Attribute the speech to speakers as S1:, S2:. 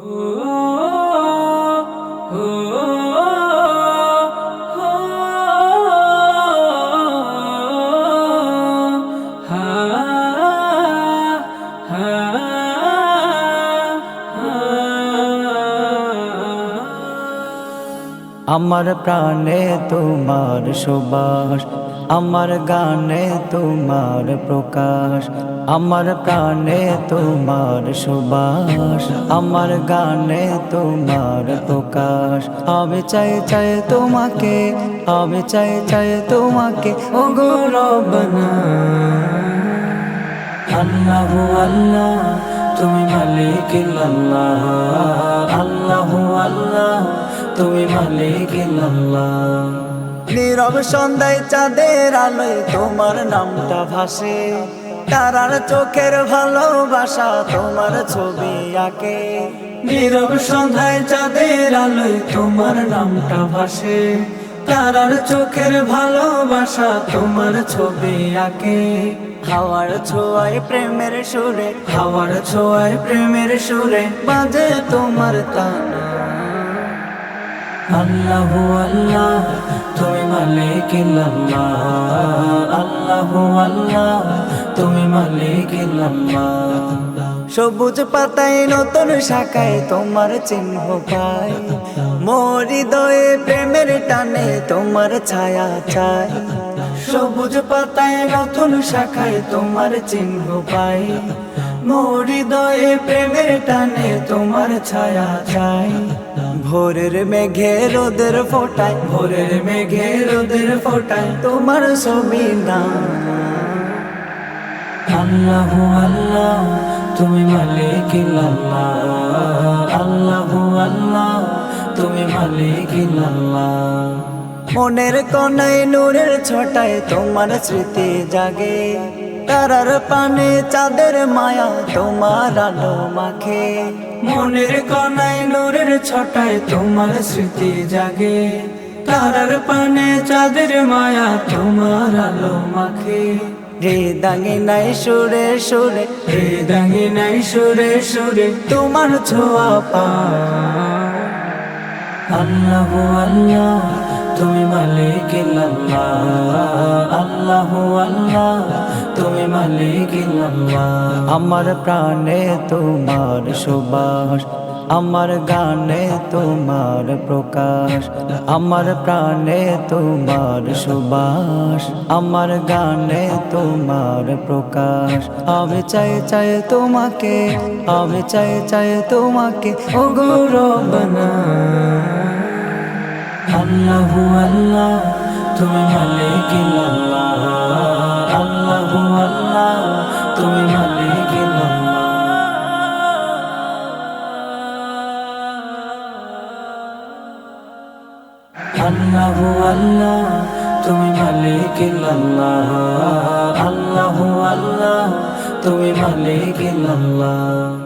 S1: Oh. আমার প্রাণে তোমার সুবাস, আমার গানে তোমার প্রকাশ, আমার প্রাণে তোমার সুবাস, আমার গানে তোমার প্রকাশ। আমি চাই চাই তোমাকে, আমি চাই চাই তোমাকে ও গৌরবনা আল্লাহ আল্লাহ, তুমি মালিক আল্লাহ নীরব সন্ধ্যায় চাঁদের আলোয় তোমার নামটা ভাসে। তারার চোখের ভালোবাসা তোমার ছবি আঁকে। নীরব সন্ধ্যায় চাঁদের আলোয় তোমার নামটা ভাসে। তারার চোখের ভালোবাসা তোমার ছবি আঁকে। হাওয়ার ছোঁয়ায় প্রেমের সুরে, হাওয়ার ছোঁয়ায় প্রেমের সুরে বাজে তোমার তানা আল্লাহ আল্লাহ, তুমি মালিক আল্লাহ আল্লাহ আল্লাহ, তুমি মালিক আল্লাহ সবুজ পাতায় নতুন শাখায় তোমার চিহ্ন পাই মোর হৃদয়ে প্রেমের টানে তোমার ছায়া চাই সবুজ পাতায় নতুন শাখায় তোমার চিহ্ন পাই মোর প্রেমের টানে তোমার ছায়া চাই ভোরের মেঘে রোদের ফোটায়, ভোরের মেঘে রোদের ফোটায় তোমার ছবি না। আল্লাহ আল্লাহ, তুমি মালিক আল্লাহ আল্লাহ আল্লাহ, তুমি মালিক আল্লাহ মনের কনায় নূরের ছটায় তোমার স্মৃতি জাগে। তারার পানে চাঁদের মায়া, তোমার আলো মাখে। মনের কনায় নূরের ছটায় তোমার স্মৃতি জাগে। তারার পানে চাঁদের মায়া, তোমার আলো মাখে। রে দাঙ্গে নাই সুরে সুরে রে দাঙ্গে নাই সুরে সুরে, তোমার ছোঁয়া পা আল্লাহ আল্লাহ, তুমি মালিক আল্লাহ। আল্লাহ আল্লাহ তুমি মালিক আমার প্রাণে তোমার সুবাস, আমার গানে তোমার প্রকাশ। আমার প্রাণে তোমার সুবাস, আমার গানে তোমার প্রকাশ। আমি চাই চাই তোমাকে, আমি চাই চাই তোমাকে, ও গৌরবনা আল্লাহ আল্লাহ, তুমি মালিক আল্লাহ। আল্লাহ আল্লাহ তুমি মালিক আল্লাহ আল্লাহ তুমি মালিক আল্লাহ আল্লাহ আল্লাহ তুমি মালিক আল্লাহ